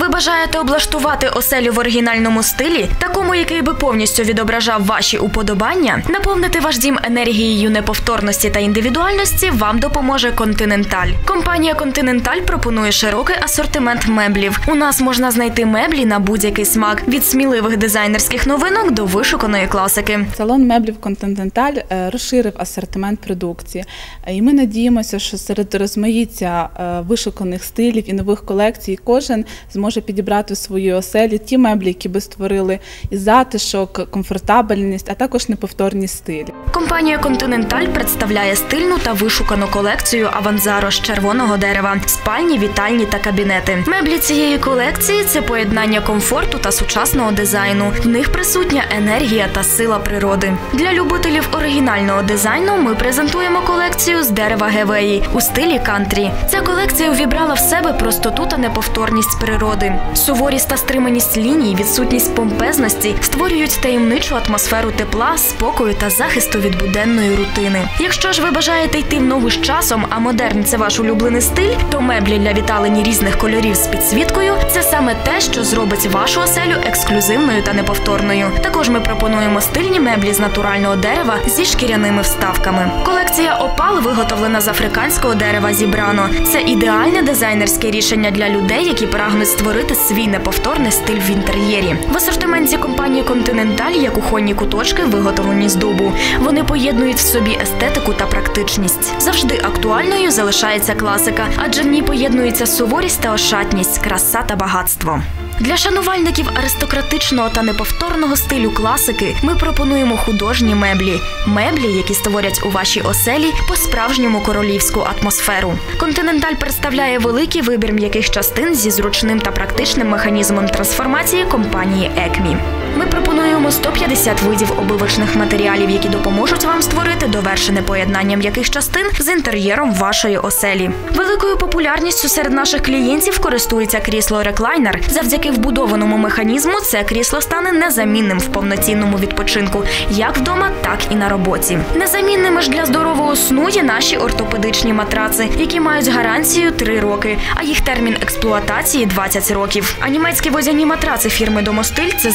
Ви бажаєте облаштувати оселю в оригінальному стилі, такому, який би повністю відображав ваші уподобання, наповнити ваш дім енергією неповторності та індивідуальності вам допоможе Континенталь. Компанія Континенталь пропонує широкий асортимент меблів. У нас можна знайти меблі на будь-який смак від сміливих дизайнерських новинок до вишуканої класики. Салон меблів Континенталь розширив асортимент продукції, Е, і ми надіємося, що серед розмаїття е, вишуканих стилів і нових колекцій кожен зможе підібрати в оселі ті меблі, які би створили і затишок, комфортабельність, а також неповторні стилі. Компанія Континенталь представляє стильну та вишукану колекцію Аванзаро з червоного дерева, спальні, вітальні та кабінети. Меблі цієї колекції це поєднання комфорту та сучасного дизайну. В них присутня енергія та сила природи. Для любителів оригінального дизайну ми презентуємо колекцію з дерева гевеї у стилі кантрі. Ця колекція увібрала в себе простоту та неповторність природи. Суворість та стриманість ліній, відсутність помпезності створюють таємничу атмосферу тепла, спокою та захисту від буденної рутини. Якщо ж ви бажаєте йти в ногу з часом, а модерн це ваш улюблений стиль, то меблі для віталені різних кольорів з підсвіткою це саме те, що зробить вашу оселю ексклюзивною та неповторною. Також ми пропонуємо стильні меблі з натурального дерева зі шкіряними вставками. Колекція опал виготовлена з африканського дерева зібрано. Це ідеальне дизайнерське рішення для людей, які прагнуть створити свій неповторний стиль в інтер'єрі. В асортименті компанії Континенталь є кухонні куточки, виготовлені з дубу. Вони поєднують в собі естетику та практичність. Завжди актуальною залишається класика, адже в ній поєднується суворість та ошатність, краса та багатство. Для шанувальників аристократичного та неповторного стилю класики ми пропонуємо художні меблі, меблі, які створять у вашій оселі по-справжньому королівську атмосферу. Континенталь представляє великий вибір м'яких частин зі зручним та практичним механізмом трансформації компанії Екмі. Ми пропонуємо 150 видів обивочних матеріалів, які допоможуть вам створити довершене поєднання м'яких частин з інтер'єром вашої оселі. Великою популярністю серед наших клієнтів користується крісло реклайнер. Завдяки вбудованому механізму це крісло стане незамінним в повноцінному відпочинку, як вдома, так і на роботі. Незамінними ж для здорового сну є наші ортопедичні матраци, які мають гарантію 3 роки, а їх термін експлуатації 20 років. А німецькі возяні матраци фірми Домостиль це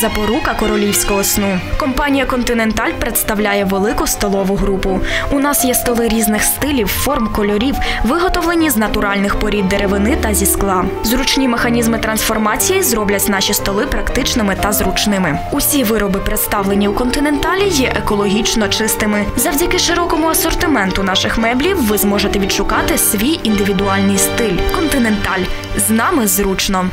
запорука королівського сну. Компанія Континенталь представляє велику столову групу. У нас є столи різних стилів, форм, кольорів, виготовлені з натуральних порід деревини та зі скла. Зручні механізми трансформації зроблять наші столи практичними та зручними. Усі вироби, представлені у континенталі, є екологічно чистими. Завдяки широкому асортименту наших меблів ви зможете відшукати свій індивідуальний стиль. Континенталь з нами зручно.